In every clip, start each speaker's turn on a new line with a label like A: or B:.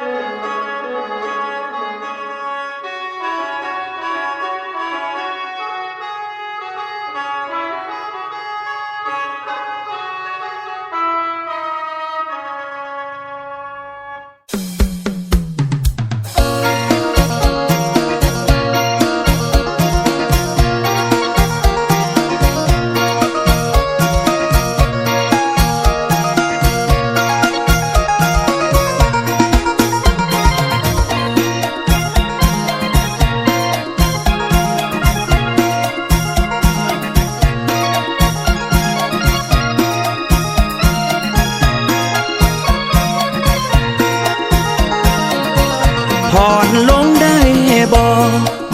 A: ผ่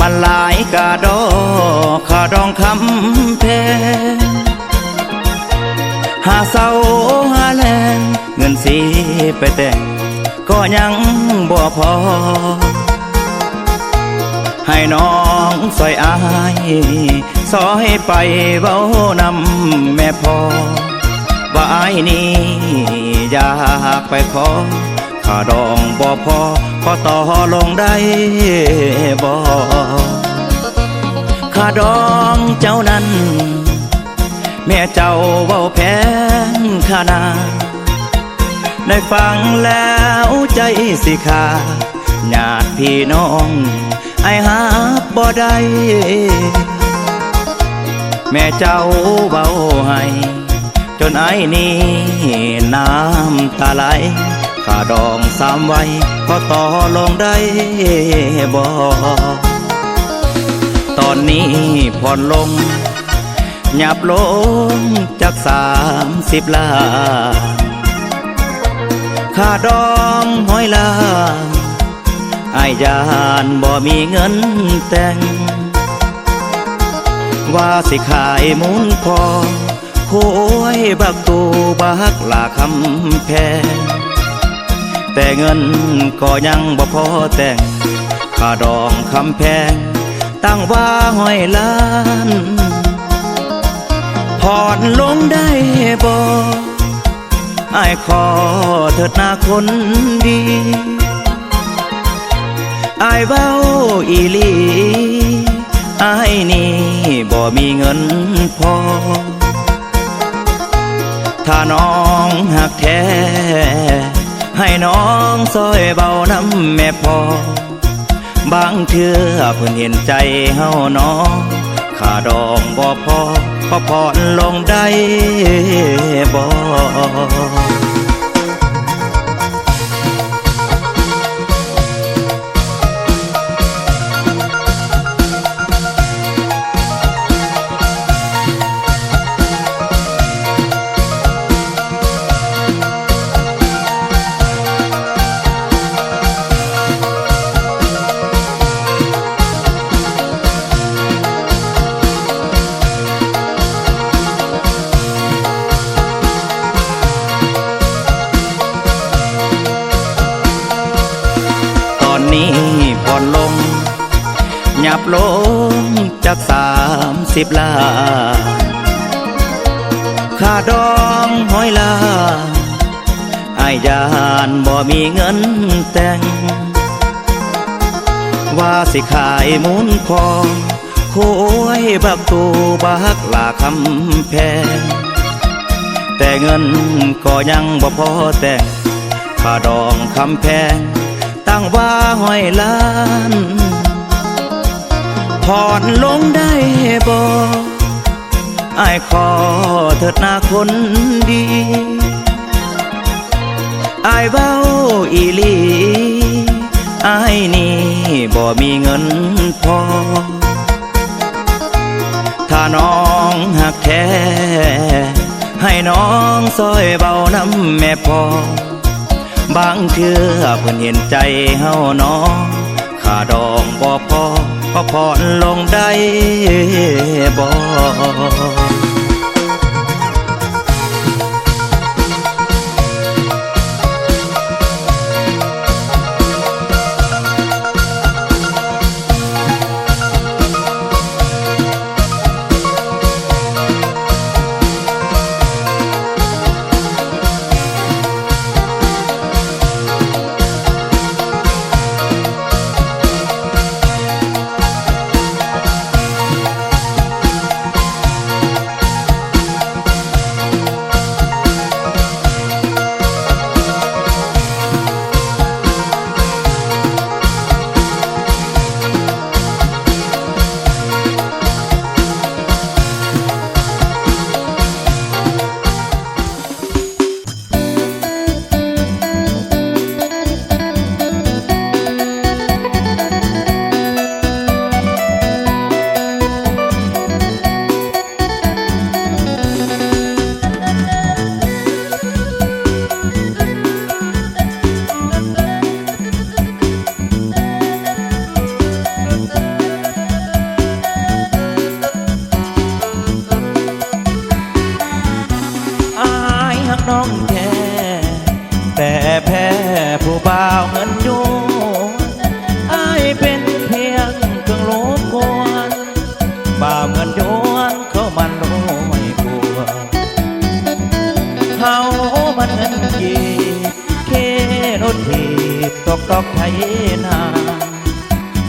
A: มันหลายกาดอขาดองคำแพงหาเศร้าหาแลงเงินสีไปแต่งก็ยังบ่พอ ให้น้องสอยอายสอยไปเว้านำแม่พอว่าอายนี่อยากไปขอาดองบ่พอขอต่อลงได้บ่ข้าดองเจ้านั้น แม่เจ้าเว้าแพงขานาได้ฟังแล้วใจสิขาญาติพี่น้องไอหาบ่ได้แม่เจ้าเบาให้ จนไอ้นี่น้ำตาไหล ข้าดองสามไว้ก็ต่อลงได้บ่ตอนนี้ผ่อนลงหยับลงจากสามสิบล้านข้าดองห้อยลาไอ้ายยานบ่มีเงินแต่ง ว่าสิขายมุนพอโค้ยบักตูบักลาคำแพง แต่เงินก็ยังบ่พอแต่งค่าดองคำแพง ตั้งว่าห้อยล้านผ่อนลงได้บ่ไอ้ายขอเถิดนาคนดีไอ้ายเบ้าอีลีอายนี่บ่มีเงินพอ ถ้าน้องหักแท้ ให้น้องซอยเบาน้ำแม่พอบางเทื่อเพิ่นเห็นใจเฮาน้องค่าดองบ่พอพอผ่อนลงได้บ่ สิบล้านค่าดองห้อยลาอายยานบ่มีเงินแต่ง ว่าสิขายมุนพองโค้ยบักตูบักลาคำแพง แต่เงินก็ยังบ่พอแต่งค่าดองคำแพง ตั้งว่าห้อยล้าน ผ่อนลงได้บ่ไอ้ขอเถิดนาคนดีไอ้เบ้าอีลีไอ้นี่บ่มีเงินพอ ถ้าน้องหักแท้ให้น้องซอยเบาน้ำแม่พอบางเทื่อเพิ่นเห็นใจเฮาน้องค่าดองบ่พอ พอผ่อนลงได้บ่ กตอกไทยนา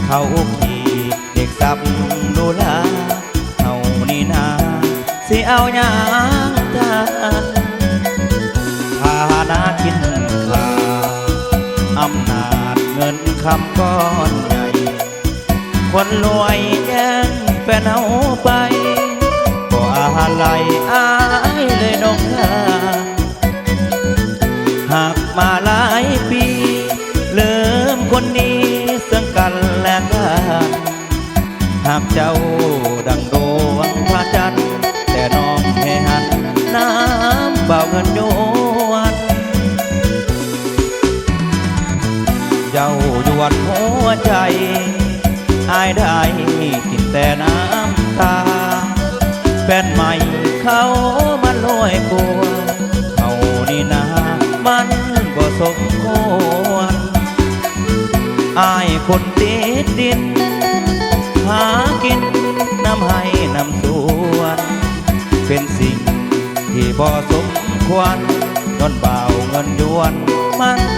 A: เขาขี่เด็กสับดูแลาเฮานี่นา สิเอาหยังทานพานากินข้าวอำนาจเงินคำก้อนใหญ่ คนรวยแย่งแฟนเอาไปก็อะไรอายเลยน้องค่าหากมาลากเจ้าดังดวงพระจันทร์แต่น้องแห่หันน้ำเบาเงินโยวนเจ้าหยวนหัวใจอายได้กินแต่น้ำตา แฟนใหม่เขามันลอยกลัวเขานี่นามันก็สมควรอายคนติดดิน หากินน้ำให้น้ำสวนเป็นสิ่งที่บ่สมควรนอนเบาเงินยวนมัน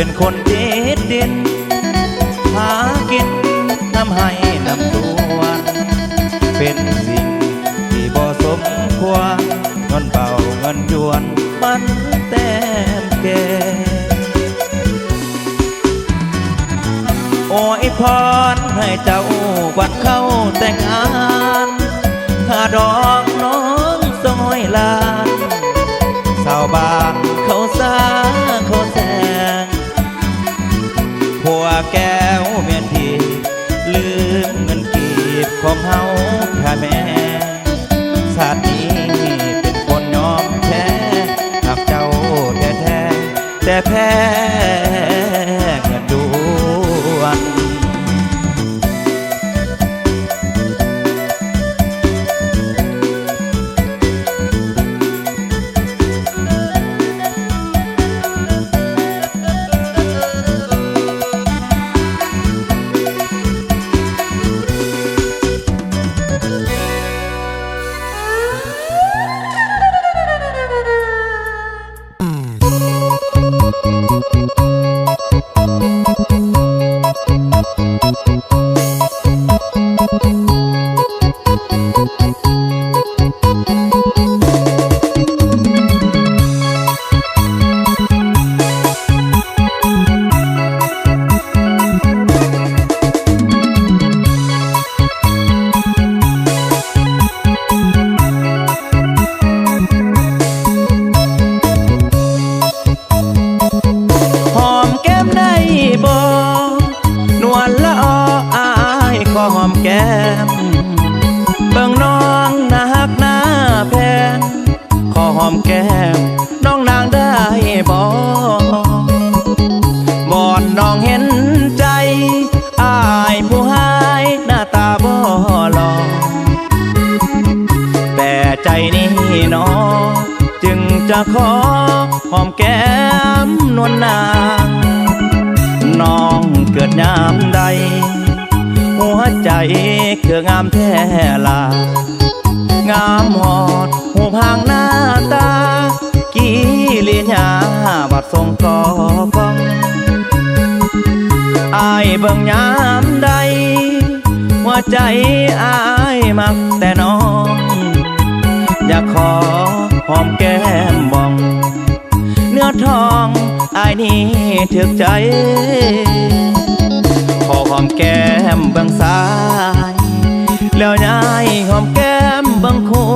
A: เป็นคนเจ็ดดินหากินนำให้น้ำสวนเป็นสิ่งที่บ่สมควรเงินเบาเงินยวนมันแต้มแก่โอ้ยพรให้เจ้าวันเข้าแต่งงานข้าดอกน้อง นกีบของเฮาถ้าแม่ชาตินี้เป็นคนยอมแพ้หากเจ้าแท้แท้แต่แพ้ ห องามแท้ลางามหอดหูพางหน้าตา กีลินส่งก่อกองอายเบิ่งยามใด หัวใจอายมักแต่น้อง อยากขอหอมแก้มบอง เนื้อทองอายนี่ถึกใจ ขอหอมแก้มเบื้องซ้าย แล้วย้ายหอมแก้มบื้องขวา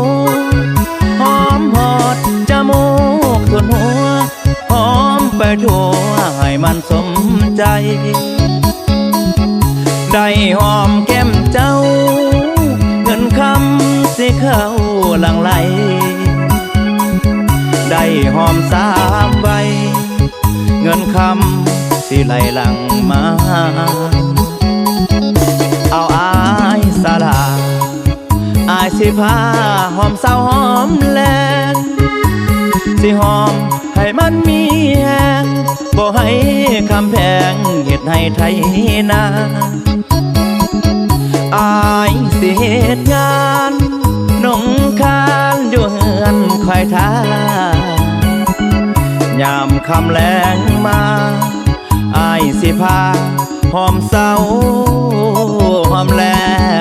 A: หอมหอดจมูกส่วนหัวหอมไปทั่วให้มันสมใจ ได้หอมแก้มเจ้า เงินคำสิเข้าหลังไหล ได้หอมสามใบ เงินคำสิไหลหลังมา สิพาหอมเศร้าหอมแลงสิหอมให้มันมีแหงบ่ให้คำแพงเหตุให้ไทยนาอายสิเหตุงานนงคานอยู่เฮือนคอยท่ายามคำแรงมาอายสิพาหอมเศร้าหอมแลง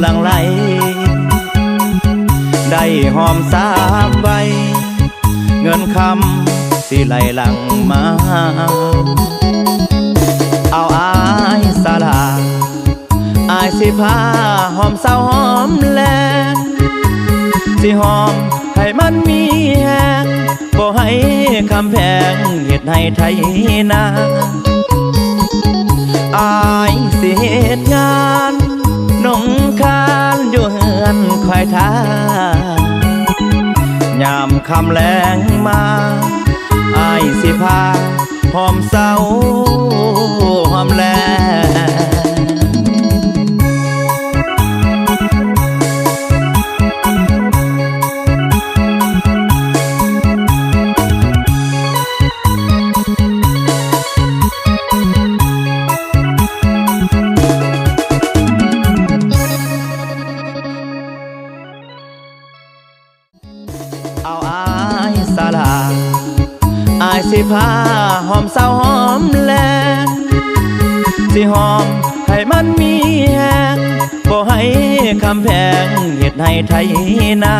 A: หลังไหล ได้หอมสามใบ เงินคำสิไหลหลังมา เอาอายสาลาอายสิพาหอมเศร้าหอมแลงสิหอมให้มันมีแหงบ่ให้คำแพงเหตุให้ไทยนาอายสิเหตุงาน งคานอยู่เฮือนคอยท่ายามคำแรงมาอายสิพาหอมเศร้าหอมแลง สิหอม ให้มันมีแหงบ่ให้คำแพงเหตุให้ไทยนา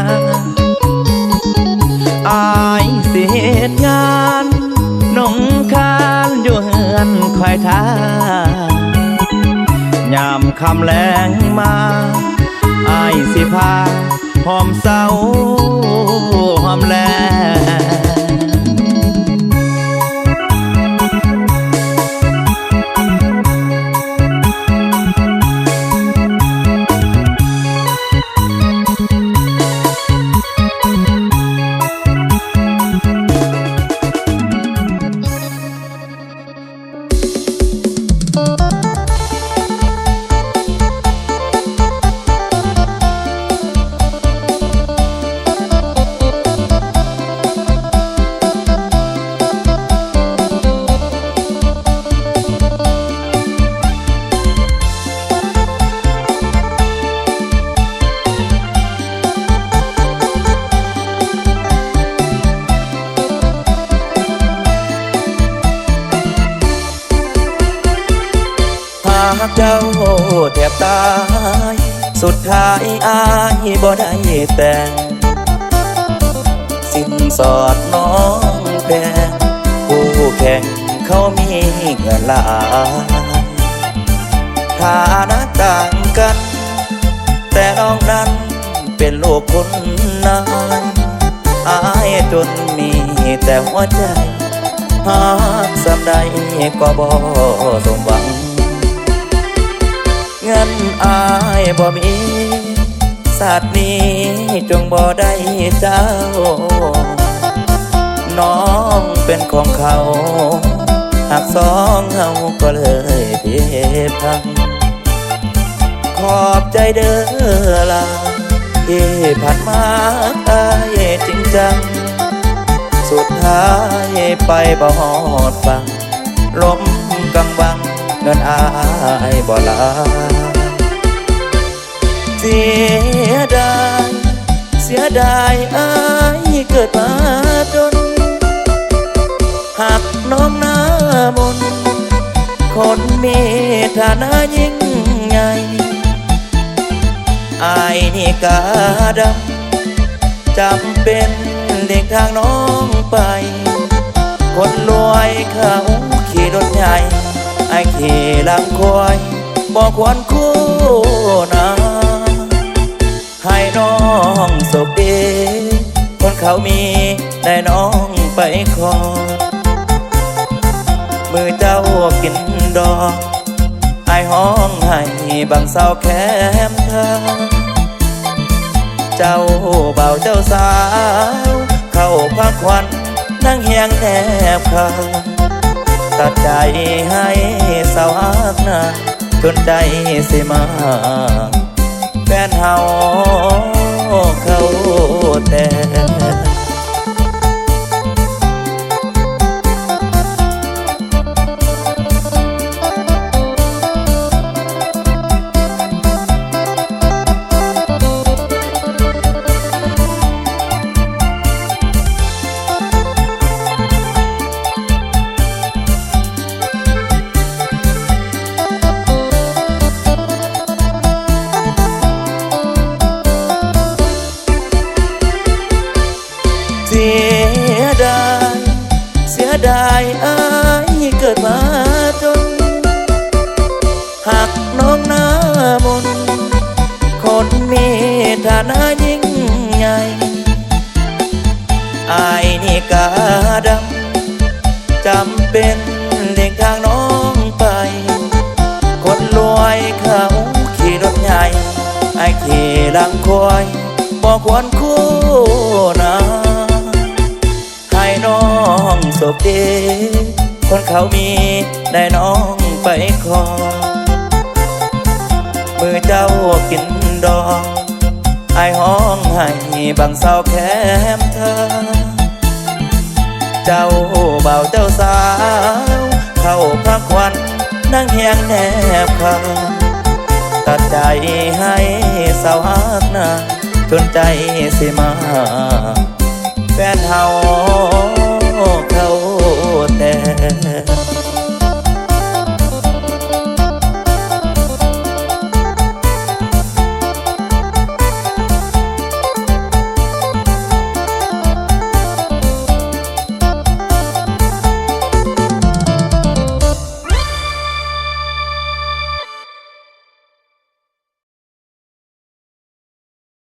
A: อายสิเหตุงานนงคานอยู่เฮือนคอยท่ายามคำแรงมาอายสิพาหอมเศร้า เจ้าแทบตาย สุดท้ายอายบ่ได้แต่ง สิ้นสอดน้องแพงผู้แข่งเขามีเงินหลายฐานะต่างกัน แต่น้องนั้นเป็นลูกคนนายอายจนมีแต่หัวใจหากสำใดก็บ่สมหวัง เงินอายบ่มีศาสตร์นี้จงบ่ได้เจ้า น้องเป็นของเขา หากสองเฮาก็เลยเพียพัง ขอบใจเด้อลาที่ผ่านมาอายจริงจัง สุดท้ายไปบ่หอดฟังล้มกังวังเงินอาย บ่ลาเสียดาย เสียดายอายเกิดมาจนหักน้องหน้ามน คนมีฐานะยิ่งใหญ่อายนี่กาดำจำเป็นเด็กทางน้องไป คนรวยเขาขี่รถใหญ่ ไอายขี่ลังควายบอกควรคู่นะให้น้องสุขดีคนเขามีได้น้องไปขอมือเจ้ากินดอกไอายห้องให้บางเศร้าแคมทางเจ้าเบาเจ้าสาว เข้าพักควันนั่งเฮียงแนบคา ตัดใจให้สาวฮักนาจนใจสิมาแฟนเฮาเขาแต่ ใหญ่อายนี่กาดำจำเป็นเด็กทางน้องไป คนรวยเขาขี่รถใหญ่ไอายขี่ลังควายบอกควรคู่นะให้น้องสุขดีคนเขามีได้น้องไปขอมือเจ้ากินดองไอห้องให้ บางเศร้าแคมเธอ เจ้าเบาเจ้าสาว เข้าพักควันนั่งเฮียงแนบคาตัดใจให้สาวฮักนาจนใจสิมา แฟนเฮา